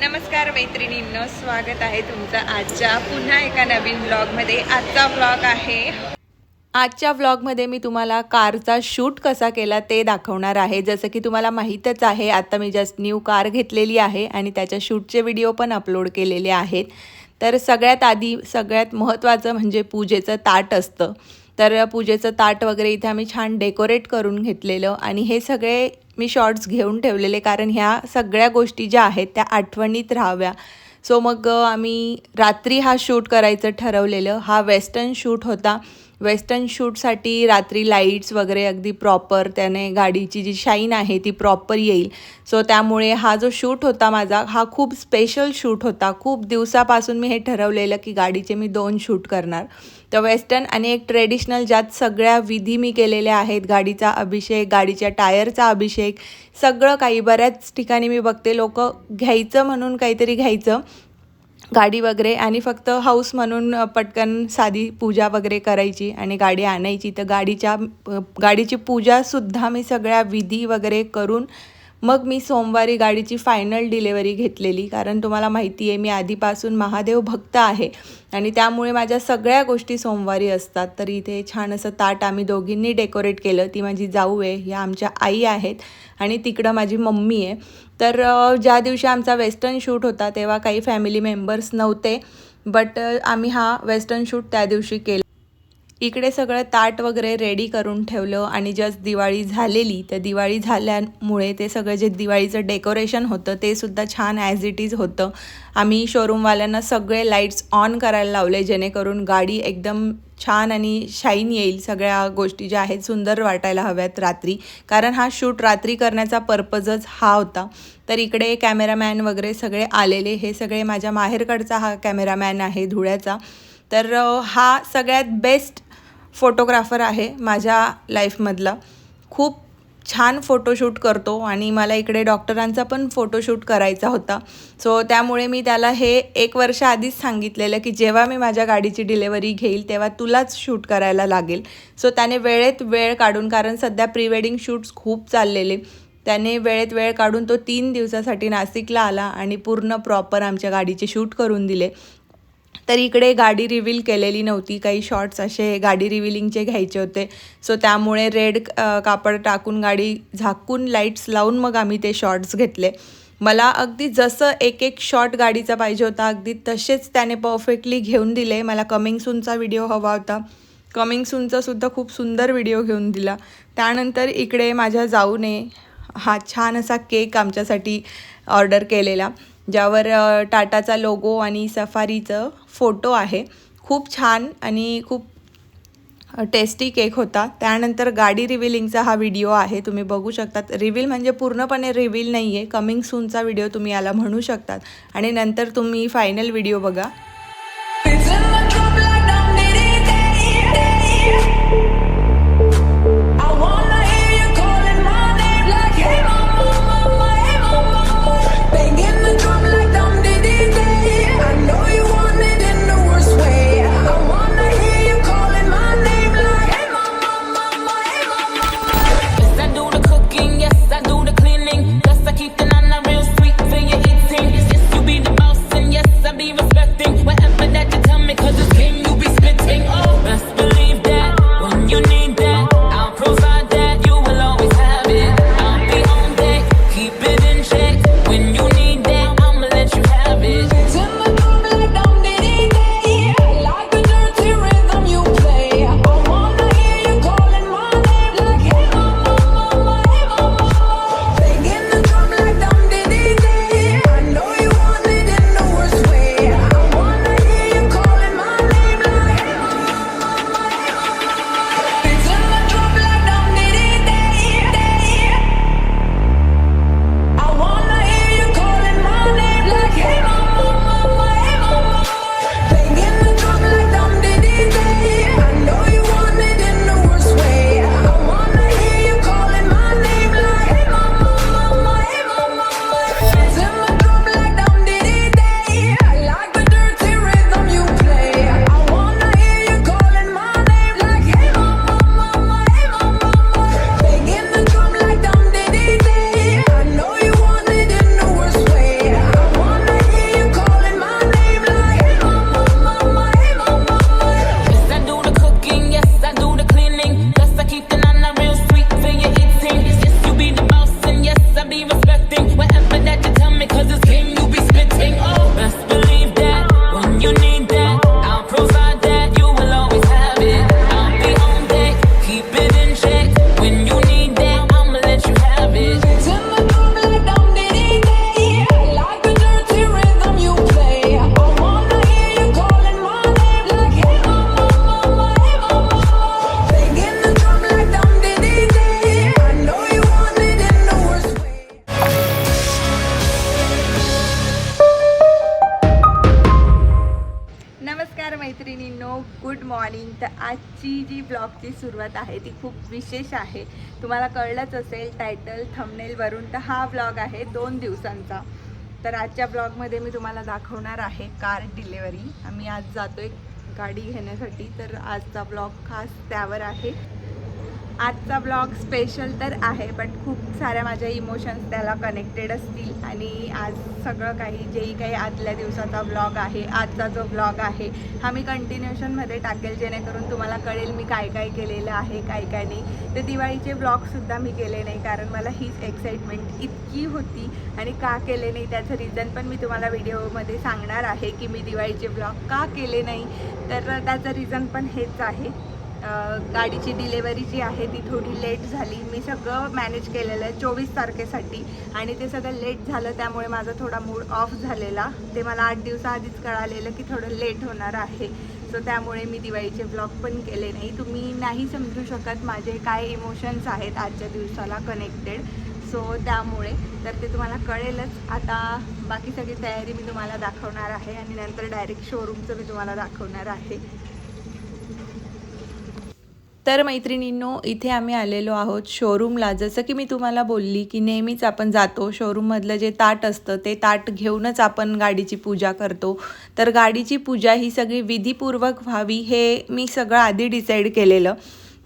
नमस्कार मैत्रिणींनो स्वागत आहे तुमचं आजच्या पुन्हा एका नवीन ब्लॉगमध्ये आजचा ब्लॉग आहे आजच्या व्लॉगमध्ये मी तुम्हाला कारचा शूट कसा केला ते दाखवणार आहे. जसं की तुम्हाला माहीतच आहे आता मी जस्ट न्यू कार घेतलेली आहे आणि त्याच्या शूटचे व्हिडिओ पण अपलोड केलेले आहेत. तर सगळ्यात आधी सगळ्यात महत्त्वाचं म्हणजे पूजेचं ताट असतं. तर पूजेचं ताट वगैरे इथे आम्ही छान डेकोरेट करून घेतलेलं आणि हे सगळे मी शॉर्ट्स घेऊन ठेवलेले कारण ह्या सगळ्या गोष्टी ज्या आहेत त्या आठवणीत राहाव्या. सो मग आम्ही रात्री हा शूट करायचं ठरवलेलं. हा वेस्टर्न शूट होता. वेस्टर्न शूटसाठी रात्री लाईट्स वगैरे अगदी प्रॉपर त्याने गाडीची जी शाईन आहे ती प्रॉपर येईल. सो त्यामुळे हा जो शूट होता माझा हा खूप स्पेशल शूट होता. खूप दिवसापासून मी हे ठरवलेलं की गाडीचे मी दोन शूट करणार. तर वेस्टर्न आणि एक ट्रेडिशनल ज्यात सगळ्या विधी मी केलेल्या आहेत गाडीचा अभिषेक गाडीच्या टायरचा अभिषेक सगळं काही. बऱ्याच ठिकाणी मी बघते लोक घ्यायचं म्हणून काहीतरी घ्यायचं. गाडी वगैरे आणि फक्त हाऊस म्हणून पटकन साधी पूजा वगैरे करायची आणि गाडी आणायची. तर गाडीच्या गाडीची पूजासुद्धा मी सगळ्या विधी वगैरे करून मग मी सोमवारी गाडीची फायनल डिलेवरी घेतलेली. कारण तुम्हाला माहिती आहे मी आधीपासून महादेव भक्त आहे आणि त्यामुळे माझ्या सगळ्या गोष्टी सोमवारी असतात. तर इथे छान असं ताट आम्ही दोघींनी डेकोरेट केलं. ती माझी जाऊ आहे ह्या आमच्या आई आहेत आणि तिकडं माझी मम्मी आहे. तर ज्या दिवशी आमचा वेस्टर्न शूट होता तेव्हा काही फॅमिली मेंबर्स नव्हते. बट आम्ही हा वेस्टर्न शूट त्या दिवशी केला. इकडे सगळं ताट वगैरे रेडी करून ठेवलं आणि जस्ट दिवाळी झालेली. तर दिवाळी झाल्यामुळे ते सगळं जे दिवाळीचं डेकोरेशन होतं ते सुद्धा छान ॲज इट इज होतं. आम्ही शोरूमवाल्यांना सगळे लाईट्स ऑन करायला लावले जेणेकरून गाडी एकदम छान आणि शाईन येईल. सगळ्या गोष्टी ज्या आहेत सुंदर वाटायला हव्यात रात्री. कारण हा शूट रात्री करण्याचा पर्पजच हा होता. तर इकडे कॅमेरामॅन वगैरे सगळे आलेले. हे सगळे माझ्या माहेरकडचा हा कॅमेरामॅन आहे धुळ्याचा. तर हा सगळ्यात बेस्ट फोटोग्राफर आहे माझ्या लाईफमधला. खूप छान फोटोशूट करतो आणि मला इकडे डॉक्टरांचा पण फोटोशूट करायचा होता. सो त्यामुळे मी त्याला हे एक वर्ष आधीच सांगितलेलं की जेव्हा मी माझ्या गाडीची डिलेवरी घेईल तेव्हा तुलाच शूट करायला लागेल. सो त्याने वेळेत वेळ काढून कारण सध्या प्री वेडिंग शूट्स खूप चाललेले. त्याने वेळेत वेळ काढून तो तीन दिवसासाठी नाशिकला आला आणि पूर्ण प्रॉपर आमच्या गाडीचे शूट करून दिले. तर इकडे गाडी रिव्हील केलेली नव्हती. काही शॉर्ट्स असे गाडी रिव्हिलिंगचे घ्यायचे होते. सो त्यामुळे रेड कापड टाकून गाडी झाकून लाईट्स लावून मग आम्ही ते शॉर्ट्स घेतले. मला अगदी जसं एक एक शॉर्ट गाडीचा पाहिजे होता अगदी तसेच त्याने परफेक्टली घेऊन दिले. मला कमिंग सूनचा व्हिडिओ हवा होता. कमिंग सूनचा सुद्धा खूप सुंदर व्हिडिओ घेऊन दिला. त्यानंतर इकडे माझ्या जाऊने हा छान असा केक आमच्यासाठी ऑर्डर केलेला. ज्यावर टाटाचा लोगो आणि सफारीचं फोटो आहे. खूप छान आणि खूप टेस्टी केक होता. त्यानंतर गाडी रिव्हिलिंगचा हा व्हिडिओ आहे. तुम्ही बघू शकतात. रिव्हील म्हणजे पूर्णपणे रिव्हील नाही आहे कमिंग सूनचा व्हिडिओ तुम्ही याला म्हणू शकतात. आणि नंतर तुम्ही फायनल व्हिडिओ बघा. मॉर्निंग तर आजची जी ब्लॉगची सुरुवात आहे ती खूप विशेष आहे. तुम्हाला कळलंच असेल टायटल थंबनेलवरून तर हा ब्लॉग आहे दोन दिवसांचा. तर आजच्या ब्लॉगमध्ये मी तुम्हाला दाखवणार आहे कार डिलेवरी आम्ही आज जातो एक गाडी घेण्यासाठी तर आजचा ब्लॉग खास त्यावर आहे. आजचा ब्लॉग स्पेशल तर आहे बट खूप साऱ्या माझ्या इमोशन्स त्याला कनेक्टेड असतील. आणि आज सगळं काही जेही काही आदल्या दिवसाचा ब्लॉग आहे आजचा जो ब्लॉग आहे हा मी कंटिन्युएशनमध्ये टाकेल जेणेकरून तुम्हाला कळेल मी काय काय केलेलं आहे काय काय नाही. तर दिवाळीचे ब्लॉगसुद्धा मी केले नाही कारण मला हीच एक्साइटमेंट इतकी होती. आणि का केले नाही त्याचं रिझन पण मी तुम्हाला व्हिडिओमध्ये सांगणार आहे की मी दिवाळीचे ब्लॉग का केले नाही. तर त्याचं रिझन पण हेच आहे. गाडीची डिलेवरी जी आहे ती थोडी लेट झाली. मी सगळं मॅनेज केलेलं आहे चोवीस तारखेसाठी आणि ते सगळं लेट झालं त्यामुळे माझा थोडा मूड ऑफ झालेला. ते मला आठ दिवसाआधीच कळालेलं की थोडं लेट होणार आहे. सो त्यामुळे मी दिवाळीचे ब्लॉग पण केले नाही. तुम्ही नाही समजू शकत माझे काय इमोशन्स आहेत आजच्या दिवसाला कनेक्टेड सो त्यामुळे तर ते तुम्हाला कळेलच. आता बाकी सगळी तयारी मी तुम्हाला दाखवणार आहे आणि नंतर डायरेक्ट शोरूमचं मी तुम्हाला दाखवणार आहे. तर मैत्रिणींनो इथे आम्ही आलेलो आहोत शोरूमला जसं की मी तुम्हाला बोलली की नेहमीच आपण जातो शोरूममधलं जे ताट असतं ते ताट घेऊनच आपण गाडीची पूजा करतो. तर गाडीची पूजा ही सगळी विधीपूर्वक व्हावी हे मी सगळं आधी डिसाईड केलेलं.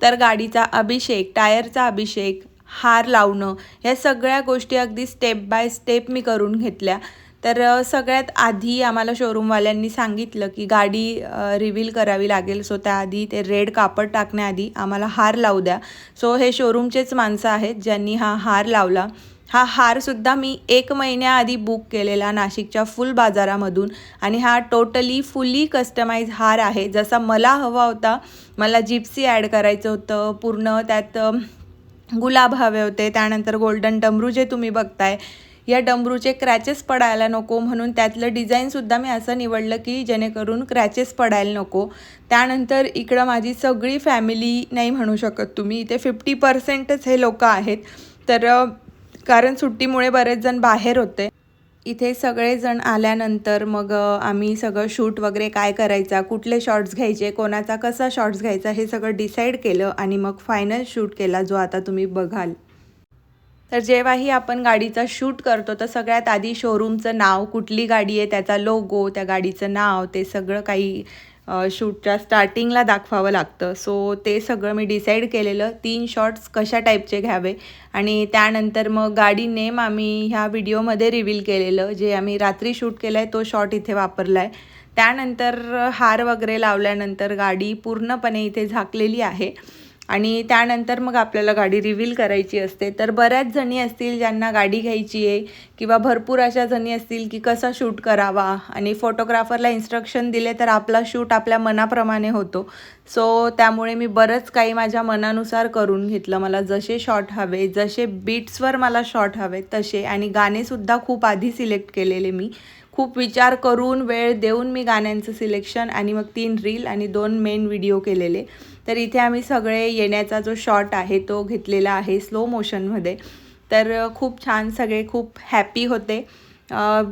तर गाडीचा अभिषेक टायरचा अभिषेक हार लावणं ह्या सगळ्या गोष्टी अगदी स्टेप बाय स्टेप मी करून घेतल्या. तर सगळ्यात आधी आम्हाला शोरूमवाल्यांनी सांगितलं की गाडी रिव्हील करावी लागेल. सो त्याआधी ते रेड कापड टाकण्याआधी आम्हाला हार लावू द्या. सो हे शोरूमचेच माणसं आहेत ज्यांनी हा हार लावला. हा हारसुद्धा मी एक महिन्याआधी बुक केलेला नाशिकच्या फुल बाजारामधून आणि हा टोटली फुल्ली कस्टमाइज हार आहे. जसा मला हवा होता मला जिप्सी ॲड करायचं होतं. पूर्ण त्यात गुलाब हवे होते. त्यानंतर गोल्डन डमरू जे तुम्ही बघताय या डमरूचे क्रॅचेस पडायला नको म्हणून त्यातलं डिझाईनसुद्धा मी असं निवडलं की जेणेकरून क्रॅचेस पडायला नको. त्यानंतर इकडं माझी सगळी फॅमिली नाही म्हणू शकत तुम्ही इथे फिफ्टी पर्सेंटच हे लोक आहेत. तर कारण सुट्टीमुळे बरेच जण बाहेर होते. इथे सगळेजण आल्यानंतर मग आम्ही सगळं शूट वगैरे काय करायचा कुठले शॉट्स घ्यायचे कोणाचा कसा शॉट्स घ्यायचा हे सगळं डिसाईड केलं आणि मग फायनल शूट केला जो आता तुम्ही बघाल. तर जेव्हाही आपण गाडीचा शूट करतो तर सगळ्यात आधी शोरूमचं नाव कुठली गाडी आहे त्याचा लोगो त्या गाडीचं नाव ते सगळं काही शूटच्या स्टार्टिंगला दाखवावं लागतं. सो ते सगळं मी डिसाईड केलेलं. तीन शॉट्स कशा टाईपचे घ्यावे? आणि त्यानंतर मग गाडी नेम आम्ही ह्या व्हिडिओमध्ये रिव्हील केलेलं. जे आम्ही रात्री शूट केलं आहे तो शॉट इथे वापरला आहे त्यानंतर हार वगैरे लावल्यानंतर गाडी पूर्णपणे इथे झाकलेली आहे. आणि त्यानंतर मग आपल्याला गाडी रिव्हील करायची असते. तर बऱ्याच जणी असतील ज्यांना गाडी घ्यायची आहे किंवा भरपूर अशा जणी असतील की कसा शूट करावा आणि फोटोग्राफरला इन्स्ट्रक्शन दिले तर आपला शूट आपल्या मनाप्रमाणे होतो. सो त्यामुळे मी बरंच काही माझ्या मनानुसार करून घेतलं. मला जसे शॉट हवे जसे बीट्सवर मला शॉट हवे तसे. आणि गाणेसुद्धा खूप आधी सिलेक्ट केलेले मी. खूप विचार करून वेळ देऊन मी गाण्यांचं सिलेक्शन आणि मग तीन रील आणि दोन मेन व्हिडिओ केलेले. तर इथे आम्ही सगळे येण्याचा जो शॉट आहे तो घेतलेला आहे स्लो मोशनमध्ये तर खूप छान सगळे खूप हॅपी होते.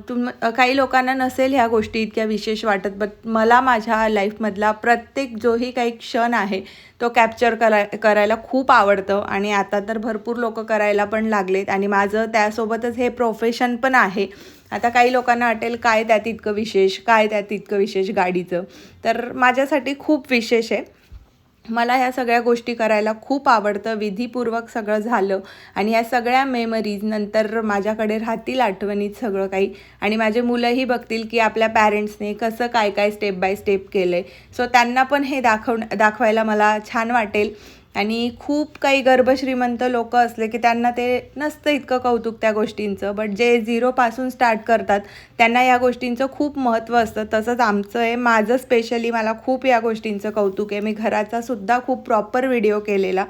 तुम काही लोकांना नसेल ह्या गोष्टी इतक्या विशेष वाटत बट मला माझ्या लाईफमधला प्रत्येक जोही काही क्षण आहे तो कॅप्चर करा करायला खूप आवडतं. आणि आता तर भरपूर लोक करायला पण लागलेत आणि माझं त्यासोबतच हे प्रोफेशन पण आहे. आता काही लोकांना वाटेल काय त्यात इतकं विशेष? काय त्यात इतकं विशेष गाडीचं? तर माझ्यासाठी खूप विशेष आहे. मला ह्या सगळ्या गोष्टी करायला खूप आवडतं. विधीपूर्वक सगळं झालं आणि ह्या सगळ्या मेमरीज नंतर माझ्याकडे राहतील आठवणीत सगळं काही. आणि माझे मुलंही बघतील की आपल्या पॅरेंट्सने कसं काय काय स्टेप बाय स्टेप केलं आहे सो त्यांना पण हे दाखव दाखवायला मला छान वाटेल. आणि खूप काही गर्भश्रीमंत लोक असले की त्यांना ते नसतं इतकं कौतुक त्या गोष्टींचं. बट जे झिरोपासून स्टार्ट करतात त्यांना या गोष्टींचं खूप महत्त्व असतं. तसंच आमचं आहे माझं स्पेशली मला खूप या गोष्टींचं कौतुक आहे. मी घराचा सुद्धा खूप प्रॉपर व्हिडिओ केलेला.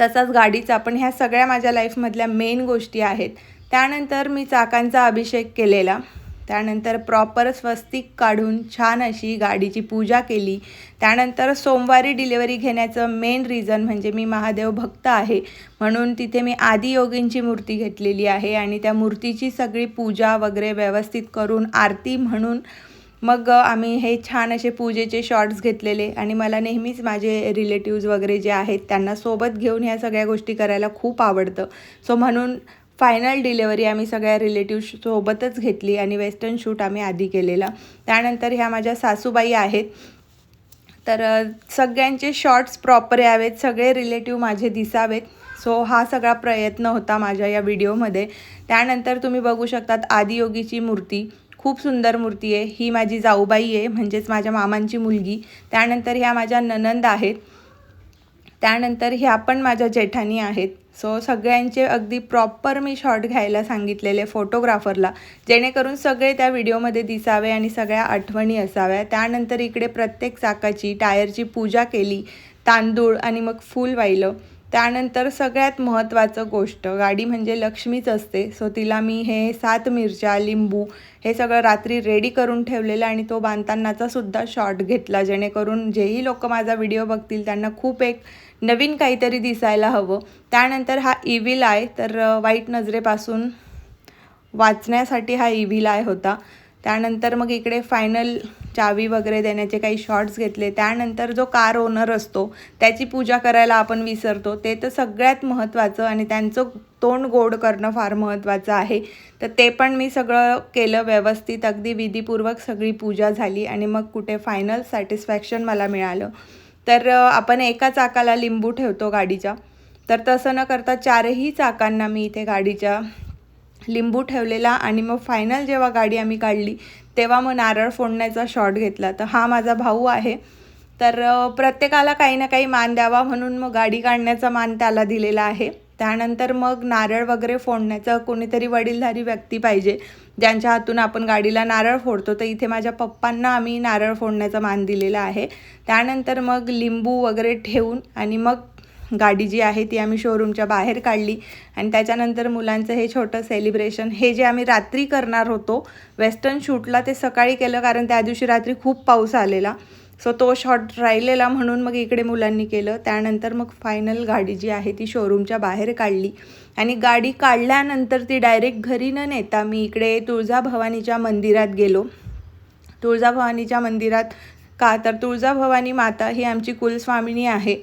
तसाच गाडीचा पण ह्या सगळ्या माझ्या लाईफमधल्या मेन गोष्टी आहेत. त्यानंतर मी चाकांचा अभिषेक केलेला. त्यानंतर प्रॉपर स्वस्तिक काढून छान अशी गाडीची पूजा केली. त्यानंतर सोमवारी डिलेवरी घेण्याचं मेन रिझन म्हणजे मी महादेव भक्त आहे म्हणून तिथे मी आदियोगींची मूर्ती घेतलेली आहे आणि त्या मूर्तीची सगळी पूजा वगैरे व्यवस्थित करून आरती म्हणून मग आम्ही हे छान असे पूजेचे शॉर्ट्स घेतलेले आणि मला नेहमीच माझे रिलेटिव्ज वगैरे जे आहेत त्यांना सोबत घेऊन ह्या सगळ्या गोष्टी करायला खूप आवडतं. सो म्हणून फायनल डिलेवरी आम्ही सगळ्या रिलेटिव्हसोबतच घेतली आणि वेस्टर्न शूट आम्ही आधी केलेला. त्यानंतर ह्या माझ्या सासूबाई आहेत. तर सगळ्यांचे शॉर्ट्स प्रॉपर यावेत सगळे रिलेटिव्ह माझे दिसावेत. सो हा सगळा प्रयत्न होता माझ्या या व्हिडिओमध्ये. त्यानंतर तुम्ही बघू शकतात आदियोगीची मूर्ती. खूप सुंदर मूर्ती आहे. ही माझी जाऊबाई आहे म्हणजेच माझ्या मामांची मुलगी. त्यानंतर ह्या माझ्या ननंद आहेत. त्यानंतर ह्या पण माझ्या जेठानी आहेत. सो सगळ्यांचे अगदी प्रॉपर मी शॉट घ्यायला सांगितलेले फोटोग्राफरला जेणेकरून सगळे त्या व्हिडिओमध्ये दिसावे आणि सगळ्या आठवणी असाव्या. त्यानंतर इकडे प्रत्येक चाकाची टायरची पूजा केली तांदूळ आणि मग फूल वाहिलं. त्यानंतर सगळ्यात महत्त्वाचं गोष्ट गाडी म्हणजे लक्ष्मीच असते. सो तिला मी हे सात मिरच्या लिंबू हे सगळं रात्री रेडी करून ठेवलेलं आणि तो बांधतानाचा सुद्धा शॉट घेतला जेणेकरून जेही लोक माझा व्हिडिओ बघतील त्यांना खूप एक नवीन काहीतरी दिसायला हवं. त्यानंतर हा इव्हिल आहे तर वाईट नजरेपासून वाचण्यासाठी हा इव्हिल आय होता. त्यानंतर मग इकडे फायनल चावी वगैरे देण्याचे काही शॉर्ट्स घेतले. त्यानंतर जो कार ओनर असतो त्याची पूजा करायला आपण विसरतो. ते तर सगळ्यात महत्त्वाचं आणि त्यांचं तोंड गोड करणं फार महत्त्वाचं आहे. तर ते पण मी सगळं केलं व्यवस्थित. अगदी विधीपूर्वक सगळी पूजा झाली आणि मग कुठे फायनल सॅटिस्फॅक्शन मला मिळालं. तर आपण एका चाकाला लिंबू ठेवतो गाडीच्या. तर तसं न करता चारही चाकांना मी इथे गाडीच्या लिंबू ठेवलेला आणि मग फायनल जेव्हा गाडी आम्ही काढली तेव्हा मग नारळ फोडण्याचा शॉट घेतला. तर हा माझा भाऊ आहे. तर प्रत्येकाला काही ना काही मान द्यावा म्हणून मग गाडी काढण्याचा मान त्याला दिलेला आहे. त्यानंतर मग नारळ वगैरे फोडण्याचं कोणीतरी वडीलधारी व्यक्ती पाहिजे ज्यांच्या हातून आपण गाडीला नारळ फोडतो तर इथे माझ्या पप्पांना आम्ही नारळ फोडण्याचा मान दिलेला आहे. त्यानंतर मग लिंबू वगैरे ठेवून आणि मग गाडी जी आहे ती आम्ही शोरूमच्या बाहेर काढली. आणि त्याच्यानंतर मुलांचं हे छोटं सेलिब्रेशन हे जे आम्ही रात्री करणार होतो वेस्टर्न शूटला ते सकाळी केलं कारण त्या दिवशी रात्री खूप पाऊस आलेला. सो तो शॉट राहिलेला म्हणून मग इकडे मुलांनी केलं. त्यानंतर मग फायनल गाडी जी आहे ती शोरूमच्या बाहेर काढली. आणि गाडी काढल्यानंतर ती डायरेक्ट घरी न नेता मी इकडे तुळजाभवानीच्या मंदिरात गेलो. तुळजाभवानीच्या मंदिरात का? तर तुळजाभवानी माता ही आमची कुलस्वामिनी आहे.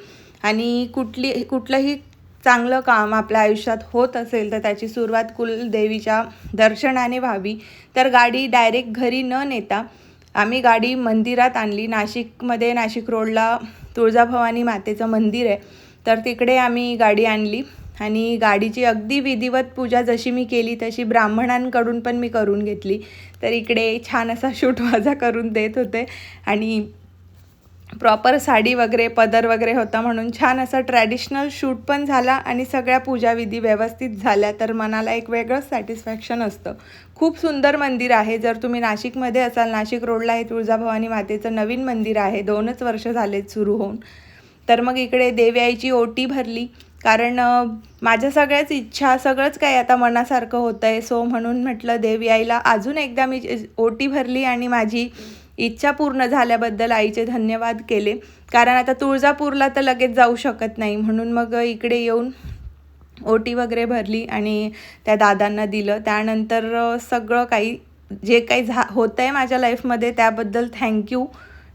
आणि कुठली कुठलंही चांगलं काम आपल्या आयुष्यात होत असेल तर त्याची सुरुवात कुलदेवीच्या दर्शनाने व्हावी. तर गाडी डायरेक्ट घरी न नेता आम्ही गाडी मंदिरात आणली. नाशिकमध्ये नाशिक रोडला तुळजाभवानी मातेचं मंदिर आहे. तर तिकडे आम्ही गाडी आणली. आणि गाडीची अगदी विधिवत पूजा जशी मी केली तशी ब्राह्मणांकडून पण मी करून घेतली. तर इकडे छान असा शूट माझा करून देत होते. आणि प्रॉपर साडी वगैरे पदर वगैरे होता म्हणून छान असा ट्रॅडिशनल शूट पण झाला आणि सगळ्या पूजाविधी व्यवस्थित झाल्या. तर मनाला एक वेगळंच सॅटिस्फॅक्शन असतं. खूप सुंदर मंदिर आहे. जर तुम्ही नाशिकमध्ये असाल नाशिक रोडला हे तुळजाभवानी मातेचं नवीन मंदिर आहे. दोनच वर्ष झालेत सुरू होऊन. तर मग इकडे देव्याईची ओटी भरली. कारण माझ्या सगळ्याच इच्छा सगळंच काही आता मनासारखं होतं आहे सो म्हणून म्हटलं देव्याईला अजून एकदा मी ओटी भरली आणि माझी इच्छा पूर्ण झाल्याबद्दल आईचे धन्यवाद केले. कारण आता तुळजापूरला तर लगेच जाऊ शकत नाही. म्हणून मग इकडे येऊन ओटी वगैरे भरली आणि त्या दादांना दिलं. त्यानंतर सगळं काही जे काही झा होतं आहे माझ्या लाईफमध्ये त्याबद्दल थँक्यू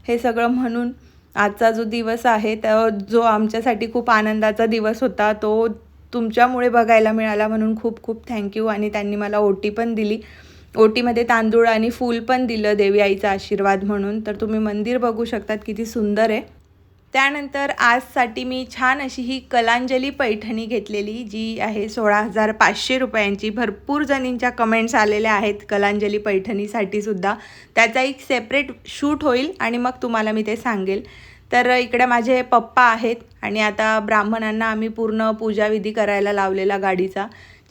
हे सगळं म्हणून आजचा जो दिवस आहे तर जो आमच्यासाठी खूप आनंदाचा दिवस होता तो तुमच्यामुळे बघायला मिळाला म्हणून खूप खूप थँक्यू आणि त्यांनी मला ओटी पण दिली. ओटीमध्ये तांदूळ आणि फूल पण दिलं देवी आईचा आशीर्वाद म्हणून. तर तुम्ही मंदिर बघू शकतात किती सुंदर आहे. त्यानंतर आजसाठी मी छान अशी ही कलांजली पैठणी घेतलेली जी आहे सोळा हजार पाचशे रुपयांची. भरपूर जणींच्या कमेंट्स आलेल्या आहेत कलांजली पैठणीसाठी सुद्धा. त्याचा एक सेपरेट शूट होईल आणि मग तुम्हाला मी ते सांगेल. तर इकडे माझे पप्पा आहेत आणि आता ब्राह्मणांना आम्ही पूर्ण पूजाविधी करायला लावलेला गाडीचा.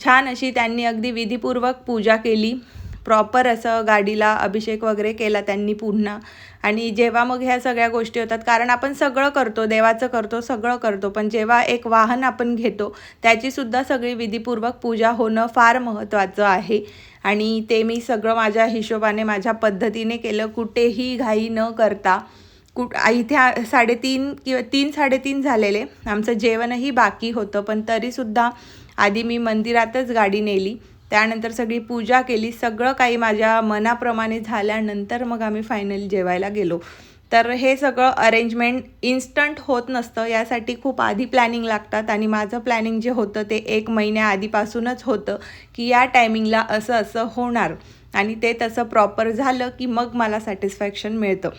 छान अशी त्यांनी अगदी विधीपूर्वक पूजा केली. प्रॉपर असं गाडीला अभिषेक वगैरे केला त्यांनी पुन्हा. आणि जेव्हा मग ह्या सगळ्या गोष्टी होतात कारण आपण सगळं करतो देवाचं करतो सगळं करतो पण जेव्हा एक वाहन आपण घेतो त्याचीसुद्धा सगळी विधीपूर्वक पूजा होणं फार महत्त्वाचं आहे. आणि ते मी सगळं माझ्या हिशोबाने माझ्या पद्धतीने केलं कुठेही घाई न करता. कुठ इथे साडेतीन किंवा तीन साडेतीन झालेले आमचं जेवणही बाकी होतं पण तरीसुद्धा आधी मी मंदिरातच गाडी नेली. त्यानंतर सगळी पूजा केली. सगळं काही माझ्या मनाप्रमाणे झाल्यानंतर मग आम्ही फायनली जेवायला गेलो. तर हे सगळं अरेंजमेंट इन्स्टंट होत नसतं. यासाठी खूप आधी प्लॅनिंग लागतात आणि माझं प्लॅनिंग जे होतं ते एक महिन्या आधीपासूनच होतं की या टायमिंगला असं असं होणार. आणि ते तसं प्रॉपर झालं की मग मला सॅटिस्फॅक्शन मिळतं.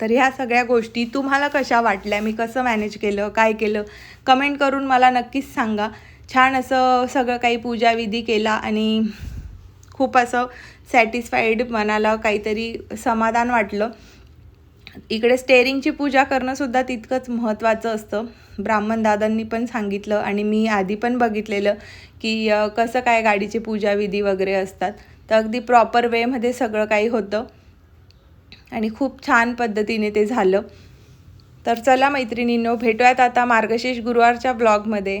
तर ह्या सगळ्या गोष्टी तुम्हाला कशा वाटल्या? मी कसं मॅनेज केलं? काय केलं? कमेंट करून मला नक्कीच सांगा. छान असं सगळं काही पूजाविधी केला आणि खूप असं सॅटिस्फाईड मनाला काहीतरी समाधान वाटलं. इकडे स्टेरिंगची पूजा करणंसुद्धा तितकंच महत्त्वाचं असतं. ब्राह्मण दादांनी पण सांगितलं आणि मी आधी पण बघितलेलं की कसं काय गाडीची पूजाविधी वगैरे असतात. तर अगदी प्रॉपर वेमध्ये सगळं काही होतं. आणि खूप छान पद्धतीने ते झालं. तर चला मैत्रिणींनो भेटूयात आता मार्गशीर्ष गुरुवारच्या ब्लॉगमध्ये